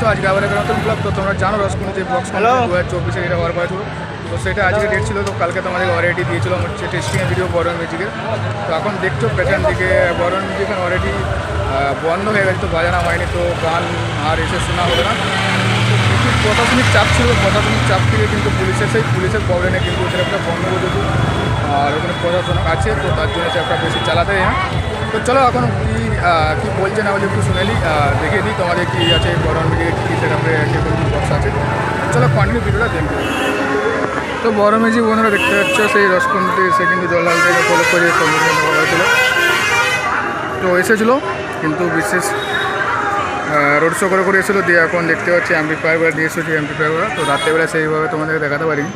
তো আজকে আবার একটা নতুন ব্লগ তো তোমরা জানো রসকুন যে ব্লগ? দু হাজার চব্বিশে এটা হওয়ার করেছিল তো সেটা আজকে ডেট ছিল তো কালকে তোমাদের অলরেডি দিয়েছিল আমার হচ্ছে টেস্টিংয়ের ভিডিও বরণ মিউজিকের তো এখন দেখছ পেছন দিকে বরণ মিউজিক অলরেডি বন্ধ হয়ে গেছে তো বাজানো হয়নি তো গান আর এসে শোনা হবে না। প্রশাসনিক চাপ ছিল প্রশাসনিক চাপ থেকে কিন্তু পুলিশের সেই পুলিশের প্রবলেমে কিন্তু সেটা বন্ধ করে দিয়েছে আর ওখানে প্রশাসন আছে তো তার জন্য সে একটা বেশি চালাতে না। তো চলো এখন কি কি বলছে না বলে একটু শুনেলি? দেখিয়ে দিই তোমাদের কি আছে মিউজিকে কী সেটা বক্স আছে। চলো কন্টিনিউ ভিডিওটা দেখবে তো বড় মেজি বন্ধুরা দেখতে পাচ্ছ, সেই রসকুন্ডি এসে কিন্তু জলাল থেকে ফলো করে হয়েছিল। তো এসেছিল, কিন্তু বিশেষ রোড শো করে করে এসেছিল। দিয়ে এখন দেখতে পাচ্ছি অ্যাম্পিফায়ারগুলো দিয়ে এসেছি অ্যাম্পিফায়ারগুলো তো রাত্রেবেলা সেইভাবে তোমাদেরকে দেখাতে পারিনি।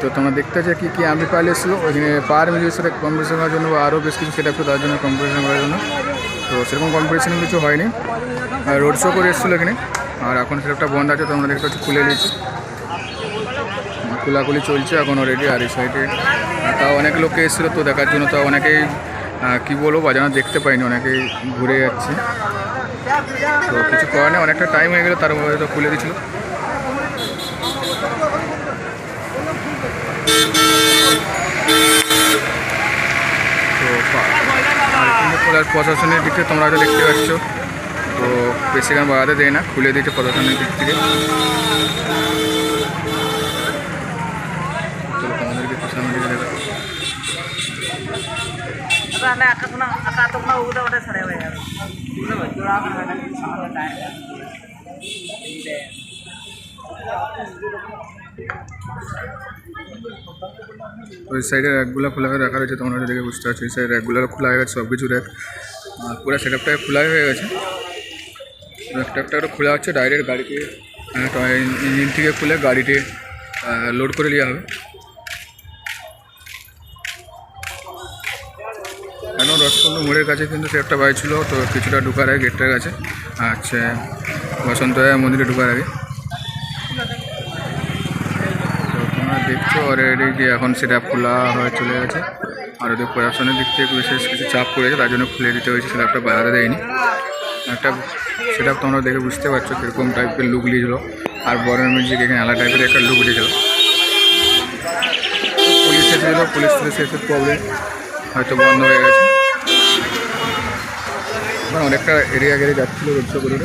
তো তোমরা দেখতে পাচ্ছ কী কী অ্যাম্পিফায়ার এসেছিল। ওইখানে পার মিউজিকের সাথে কম্পিটিশন করার জন্য বা আরও বেশ কিছু সেট তার জন্য কম্পিটিশন করার জন্য। তো সেরকম কম্পিটিশন কিছু হয়নি। রোড শো করে এসেছিল এখানে। আর এখন সেটা বন্ধ আছে তোমরা দেখতে পাচ্ছি খুলে নিয়েছি খোলাখুলি চলছে, এখন অলরেডি আর এই সাইডে তাও অনেক লোকে এসেছিল তো দেখার জন্য তাও অনেকেই কি বলব, বাজানো দেখতে পাইনি, অনেকেই ঘুরে যাচ্ছে। তো কিছু করার অনেকটা টাইম হয়ে গেলো, তার মধ্যে তো খুলে দিয়েছিল তো পা- আর প্রশাসনের দিক থেকে তোমরা হয়তো দেখতে পাচ্ছ। তো বেশি গান বাড়াতে দেয় না, খুলে দিয়েছে প্রশাসনের দিক থেকে। চলো তোমাদেরকে ওই সাইডে র্যাকগুলো খোলা হয়ে রাখা রয়েছে, তোমরা দেখে বুঝতে পারছ। এই সাইড র্যাকগুলো খোলা হয়ে গেছে সব কিছু র্যাক পুরো সেট আপটা খোলা হয়ে গেছে। একটা একটা খোলা হচ্ছে ডাইরেক্ট গাড়িতে। হ্যাঁ, ইঞ্জিন থেকে খুলে গাড়িটি লোড করে নেওয়া হবে। কেন রসকুন্ড মোড়ের কাছে কিন্তু সে একটা বাড়ি ছিল তো কিছুটা ঢুকার আগে গেটটার কাছে। আচ্ছা বসন্ত মন্দিরে ঢুকার আগে। তোমরা দেখছ অলরেডি যে এখন সেটা খোলা হয়ে চলে গেছে। আর ওদের প্রশাসনের দিক থেকে বিশেষ কিছু চাপ পড়েছে, তার জন্য খুলে দিতে হয়েছে স্ল্যাবটা বাজারে দেয়নি। একটা সেটা তোমরা দেখে বুঝতে পারছ কীরকম টাইপের লুক নিয়েছিল আর বড় মিউজিক এখানে আলাদা টাইপের একটা লুক দিয়েছিল। পুলিশ এসেছিল পুলিশ পুলিশ এসে প্রবলেম হয়তো বন্ধ হয়ে গেছে। অনেকটা এরিয়া গেড়ে যাচ্ছিল রোড করে।